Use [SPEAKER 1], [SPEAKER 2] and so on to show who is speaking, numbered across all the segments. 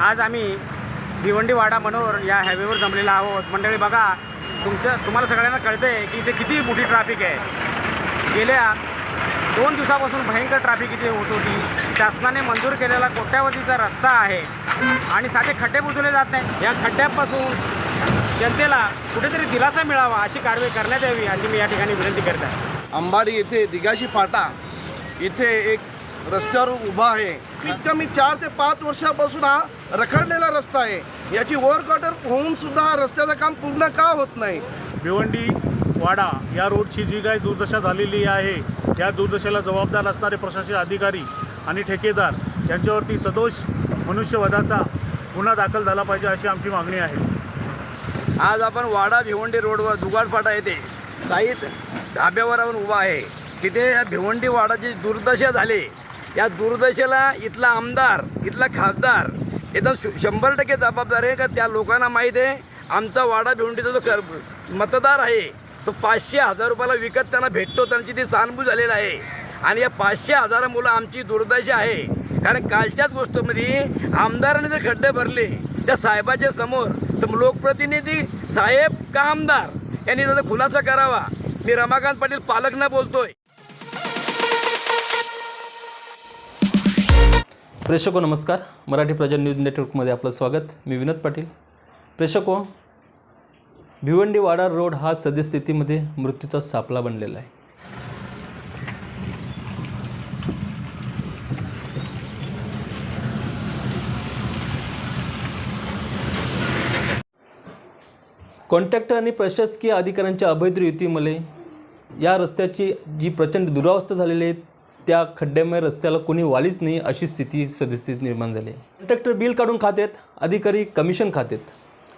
[SPEAKER 1] आज आम्ही भिवंडी वाडा मनोर या हायवेवर जमलेला आहोत. मंडळी बघा तुमचं तुम्हाला सगळ्यांना कळतं आहे की इथे किती मोठी ट्रॅफिक आहे. गेल्या दोन दिवसापासून भयंकर ट्रॅफिक इथे होत होती. शासनाने मंजूर केलेला कोट्यावधीचा रस्ता आहे. आणि साधे खड्डे बुजवले जात नाही या खड्ड्यापासून जनतेला कुठेतरी दिलासा मिळावा अशी कारवाई करण्यात यावी अशी मी या ठिकाणी विनंती करत आहे
[SPEAKER 2] अंबाडी येथे दिगाशी फाटा. इथे एक रस्त्यावर उभा आहे. कमीत कमी चार ते पाच वर्षापासून हा रखडलेला रस्ता आहे. याची ओव्हर क्वार्टर होऊन सुद्धा हा रस्त्याचं काम पूर्ण का होत नाही?
[SPEAKER 3] भिवंडी वाडा या रोडची जी काही दुर्दशा झालेली आहे या दुर्दशेला जबाबदार असणारे प्रशासकीय अधिकारी आणि ठेकेदार यांच्यावरती सदोष मनुष्यवधाचा गुन्हा दाखल झाला पाहिजे अशी आमची मागणी आहे.
[SPEAKER 2] आज आपण वाडा भिवंडी रोडवर दुगाडफाटा येथे साईद ढाब्यावर आपण उभा आहे. तिथे या भिवंडी वाडाची दुर्दशा झाली. या दुर्दशेला इथला आमदार इथला खासदार एकदम शु- शंभर टक्के जबाबदार आहे का त्या लोकांना माहीत आहे आमचा वाडा भिवंडीचा जो कर मतदार आहे तो पाचशे हजार रुपयाला विकत त्यांना भेटतो त्यांची ती सानुभूत झालेला आहे. आणि या पाचशे हजारामुळं आमची दुर्दशा आहे. कारण कालच्याच गोष्टीमध्ये आमदाराने जर खड्डे भरले त्या साहेबाच्या समोर तर लोकप्रतिनिधी साहेब का आमदार? यांनी त्याचा खुलासा करावा. मी रमाकांत पाटील पालकना बोलतोय.
[SPEAKER 4] प्रेक्षको नमस्कार. मराठी प्रजा न्यूज नेटवर्कमध्ये आपलं स्वागत. मी विनोद पाटील. प्रेक्षको भिवंडी वाडा रोड हा सद्यस्थितीमध्ये मृत्यूचा सापळा बनलेला आहे. कॉन्ट्रॅक्टर आणि प्रशासकीय अधिकाऱ्यांच्या अभैद्र युतीमुळे या रस्त्याची जी प्रचंड दुरावस्था झालेली आहे त्या खड्ड्यामुळे रस्त्याला कोणी वालीच नाही अशी स्थिती सद्यस्थिती निर्माण झाली. आहे कॉन्ट्रॅक्टर बिल काढून खातेत अधिकारी कमिशन खातेत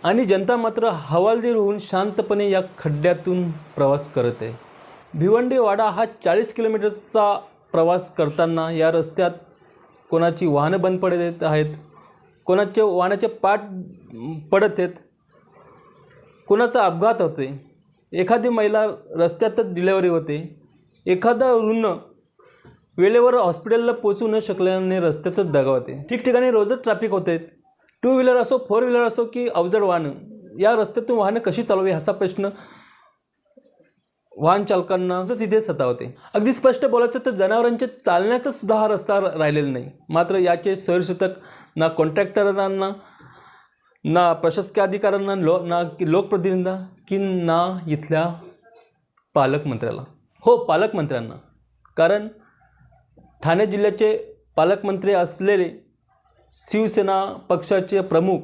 [SPEAKER 4] आणि जनता मात्र हवालदीर होऊन शांतपणे या खड्ड्यातून प्रवास करत आहे. भिवंडी वाडा हा चाळीस किलोमीटरचा प्रवास करताना या रस्त्यात कोणाची वाहनं बंद पडत आहेत कोणाचे वाहनाचे पाठ पडत आहेत कोणाचा अपघात होते एखादी महिला रस्त्यातच डिलेवरी होते. एखादा रुग्ण वेळेवर हॉस्पिटलला पोचू न शकल्याने रस्त्यातच दगावते. ठिकठिकाणी रोजच ट्रॅफिक होते. टू व्हीलर असो फोर व्हीलर असो की अवजड वाहनं या रस्त्यातून वाहनं कशी चालवावी असा प्रश्न वाहन चालकांना तिथे सतावते. अगदी स्पष्ट बोलायचं तर जनावरांचे चालण्याचा सुद्धा हा रस्ता राहिलेला नाही. मात्र याचे सोयीसूतक ना कॉन्ट्रॅक्टरांना ना प्रशासकीय अधिकाऱ्यांना लो ना की लोकप्रतिनिधींना की ना इथल्या पालकमंत्र्याला. हो पालकमंत्र्यांना. कारण ठाणे जिल्ह्याचे पालकमंत्री असलेले शिवसेना पक्षाचे प्रमुख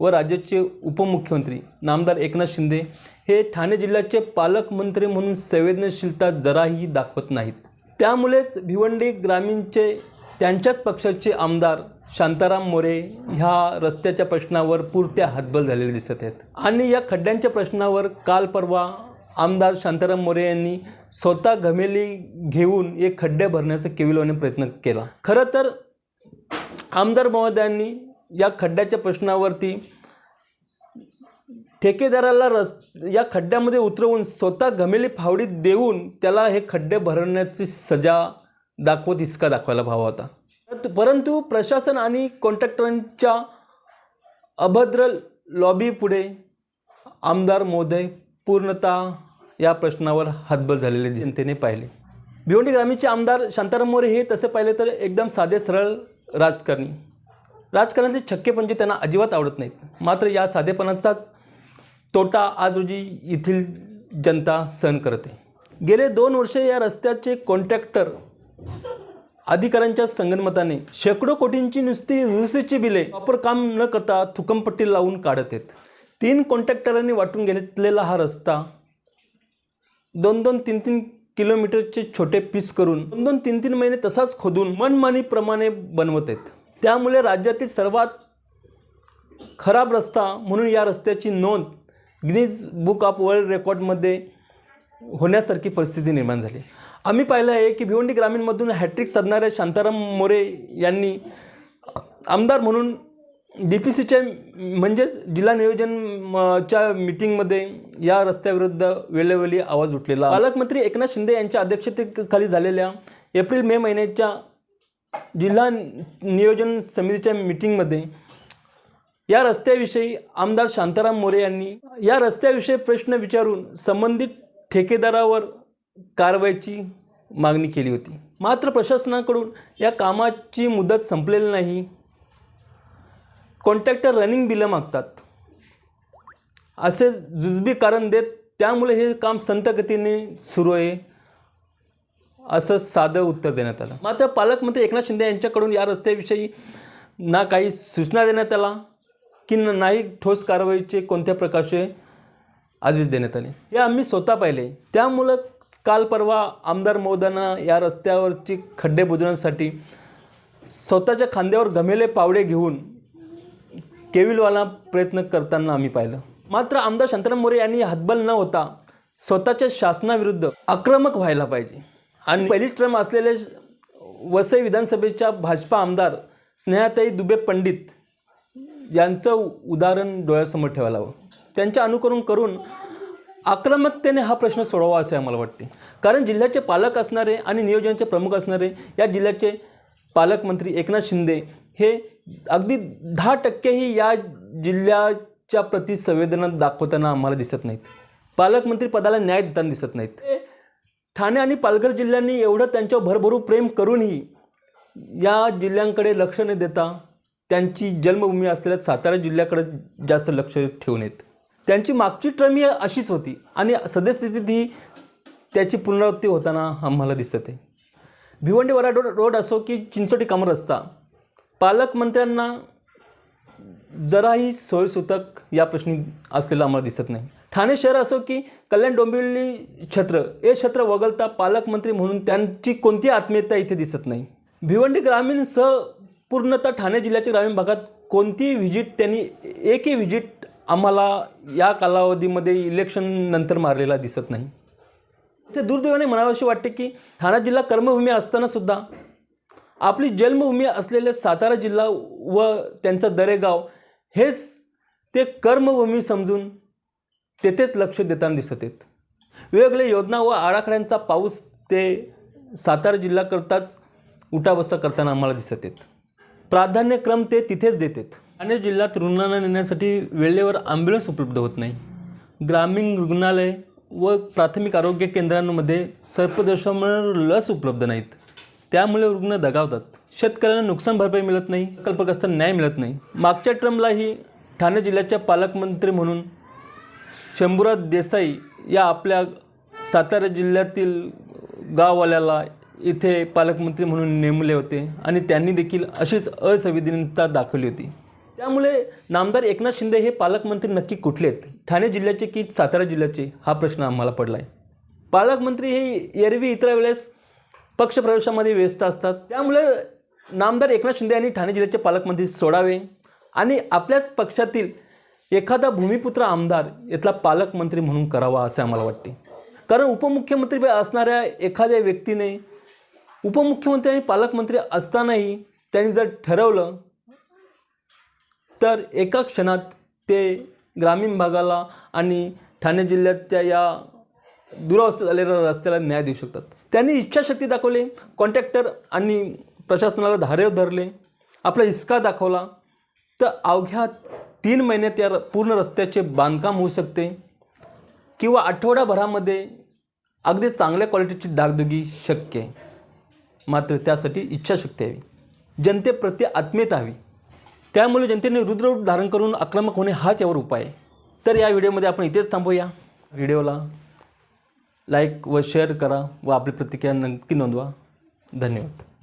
[SPEAKER 4] व राज्याचे उपमुख्यमंत्री नामदार एकनाथ शिंदे हे ठाणे जिल्ह्याचे पालकमंत्री म्हणून संवेदनशीलता जराही दाखवत नाहीत. त्यामुळेच भिवंडी ग्रामीणचे त्यांच्याच पक्षाचे आमदार शांताराम मोरे ह्या रस्त्याच्या प्रश्नावर पुरत्या हातबल झालेले दिसत आहेत. आणि या खड्ड्यांच्या प्रश्नावर काल परवा आमदार शांताराम मोरे यांनी स्वतः घमेली घेऊन एक खड्डे भरण्याचा केविलवाने प्रयत्न केला. खरं तर आमदार महोदयांनी या खड्ड्याच्या प्रश्नावरती ठेकेदाराला रस या खड्ड्यामध्ये उतरवून स्वतः घमेली फावडी देऊन त्याला हे खड्डे भरण्याची सजा दाखवत हिसका दाखवायला हवा होता. परंतु प्रशासन आणि कॉन्ट्रॅक्टरांच्या अभद्र लॉबी पुढे आमदार महोदय पूर्णतः या प्रश्नावर हातबल झालेले जनतेने पाहिले. भिवंडी ग्रामीणचे आमदार शांताराम मोरे हे तसे पाहिले तर एकदम साधे सरळ राजकारणी. राजकारणाचे छक्केपंजे म्हणजे त्यांना अजिबात आवडत नाहीत. मात्र या साधेपणाचाच तोटा आज रोजी येथील जनता सहन करते. गेले दोन वर्षे या रस्त्याचे कॉन्ट्रॅक्टर अधिकाऱ्यांच्या संगणमताने शेकडो कोटींची नुसती रुसीची बिले वापर काम न करता थुकमपट्टी लावून काढत आहेत. तीन कॉन्ट्रॅक्टरांनी वाटून घेतलेला हा रस्ता दोन दोन तीन तीन किलोमीटरचे छोटे पीस करून दोन दोन तीन तीन महिने तसाच खोदून मनमानीप्रमाणे बनवत आहेत. त्यामुळे राज्यातील सर्वात खराब रस्ता म्हणून या रस्त्याची नोंद गिनीज बुक ऑफ वर्ल्ड रेकॉर्डमध्ये होण्यासारखी परिस्थिती निर्माण झाली. आम्ही पाहिलं आहे की भिवंडी ग्रामीणमधून हॅट्रिक साधणाऱ्या शांताराम मोरे यांनी आमदार म्हणून डी पी सीच्या म्हणजेच जिल्हा नियोजन च्या मीटिंगमध्ये या रस्त्याविरुद्ध वेळोवेळी आवाज उठलेला. पालकमंत्री एकनाथ शिंदे यांच्या अध्यक्षतेखाली झालेल्या एप्रिल मे महिन्याच्या जिल्हा नियोजन समितीच्या मीटिंगमध्ये या रस्त्याविषयी आमदार शांताराम मोरे यांनी या रस्त्याविषयी प्रश्न विचारून संबंधित ठेकेदारावर कारवाईची मागणी केली होती. मात्र प्रशासनाकडून या कामाची मुदत संपलेली नाही. कॉन्ट्रॅक्टर रनिंग बिलं मागतात. असे जुजबी कारण देत त्यामुळे हे काम संतगतीने सुरू आहे असं साधं उत्तर देण्यात आलं. मात्र पालकमंत्री एकनाथ शिंदे यांच्याकडून या रस्त्याविषयी ना काही सूचना देण्यात आला की न- नाही ठोस कारवाईचे कोणत्या प्रकारचे आदेश देण्यात आले. हे आम्ही स्वतः पाहिले. त्यामुळं काल परवा आमदार महोदयांना या रस्त्यावरची खड्डे बुजवण्यासाठी स्वतःच्या खांद्यावर गमेले पावडे घेऊन केविलवाला प्रयत्न करताना आम्ही पाहिलं. मात्र आमदार शांताराम मोरे यांनी हातबल न होता स्वतःच्या शासनाविरुद्ध आक्रमक व्हायला पाहिजे. आणि पहिली ट्रम असलेले वसई विधानसभेच्या भाजपा आमदार स्नेहाताई दुबे पंडित यांचं उदाहरण डोळ्यासमोर ठेवायला हवं. त्यांचे अनुकरण करून आक्रमकतेने हा प्रश्न सोडवा असे आम्हाला वाटते. कारण जिल्ह्याचे पालक असणारे आणि नियोजनाचे प्रमुख असणारे या जिल्ह्याचे पालकमंत्री एकनाथ शिंदे हे अगदी दहा टक्केही या जिल्ह्याच्या प्रति संवेदना दाखवताना आम्हाला दिसत नाहीत. पालकमंत्री पदाला न्याय देताना दिसत नाहीत. ठाणे आणि पालघर जिल्ह्यांनी एवढं त्यांच्यावर भरभरू प्रेम करूनही या जिल्ह्यांकडे लक्ष न देता त्यांची जन्मभूमी असलेल्या सातारा जिल्ह्याकडे जास्त लक्ष ठेवून येत त्यांची मागची ट्रमी अशीच होती आणि सद्यस्थितीत ही त्याची पुनरावृत्ती होताना आम्हाला दिसत आहे. भिवंडी वराड रोड रोड असो की चिंचोटी कामर रस्ता पालकमंत्र्यांना जराही सोयसूतक या प्रश्नी असलेलं आम्हाला दिसत नाही. ठाणे शहर असो की कल्याण डोंबिवली छत्र हे छत्र वगळता पालकमंत्री म्हणून त्यांची कोणती आत्मीयता इथे दिसत नाही. भिवंडी ग्रामीण सह पूर्णतः ठाणे जिल्ह्याच्या ग्रामीण भागात कोणतीही व्हिजिट त्यांनी एकही व्हिजिट आम्हाला या कालावधीमध्ये इलेक्शन नंतर मारलेला दिसत नाही. ते दुर्दैवाने म्हणावं असे वाटते की ठाणा जिल्हा कर्मभूमी असताना सुद्धा आपली जन्मभूमी असलेले सातारा जिल्हा व त्यांचं दरेगाव हेच ते कर्मभूमी समजून तेथेच लक्ष देताना दिसत आहेत. वेगवेगळ्या योजना व आराखड्यांचा पाऊस ते सातारा जिल्ह्याकरताच उठाबसा करताना आम्हाला दिसत आहेत. प्राधान्यक्रम ते तिथेच देतात ठाणे जिल्ह्यात रुग्णांना नेण्यासाठी वेळेवर ॲम्ब्युलन्स उपलब्ध होत नाही. ग्रामीण रुग्णालय व प्राथमिक आरोग्य केंद्रांमध्ये सर्पदोषामुळे लस उपलब्ध नाहीत. त्यामुळे रुग्ण दगावतात. शेतकऱ्यांना नुकसान भरपाई मिळत नाही प्रकल्पग्रस्त न्याय मिळत नाही. मागच्या ट्रमलाही ठाणे जिल्ह्याच्या पालकमंत्री म्हणून शंभूराज देसाई या आपल्या सातारा जिल्ह्यातील गाववाल्याला इथे पालकमंत्री म्हणून नेमले होते आणि त्यांनी देखील अशीच असंवेदनता दाखवली होती. त्यामुळे नामदार एकनाथ शिंदे हे पालकमंत्री नक्की कुठले आहेत ठाणे जिल्ह्याचे की सातारा जिल्ह्याचे? हा प्रश्न आम्हाला पडला आहे पालकमंत्री हे एरवी इतर वेळेस पक्षप्रवेशामध्ये व्यस्त असतात. त्यामुळे नामदार एकनाथ शिंदे यांनी ठाणे जिल्ह्याचे पालकमंत्री सोडावे आणि आपल्याच पक्षातील एखादा भूमिपुत्र आमदार यातला पालकमंत्री म्हणून करावा असे आम्हाला वाटते. कारण उपमुख्यमंत्री असणाऱ्या एखाद्या व्यक्तीने उपमुख्यमंत्री आणि पालकमंत्री असतानाही त्यांनी जर ठरवलं तर एका क्षणात ते ग्रामीण भागाला आणि ठाणे जिल्ह्याच्या या दुरावस्था झालेल्या रस्त्याला न्याय देऊ शकतात. त्यांनी इच्छाशक्ती दाखवली. कॉन्ट्रॅक्टर आणि प्रशासनाला धारेव धरले. आपला हिसका दाखवला. तर अवघ्या तीन महिन्यात या र- पूर्ण रस्त्याचे बांधकाम होऊ शकते. किंवा आठवड्याभरामध्ये अगदी चांगल्या क्वालिटीची डागदुगी शक्य. आहे मात्र त्यासाठी इच्छाशक्ती हवी. जनतेप्रती आत्मीयता हवी. त्यामुळे जनतेने रुद्ररूप धारण करून आक्रमक होणे हाच यावर उपाय आहे. तर या व्हिडिओमध्ये आपण इथेच थांबूया. व्हिडिओला लाईक व शेअर करा व आपली प्रतिक्रिया नक्की नोंदवा. धन्यवाद.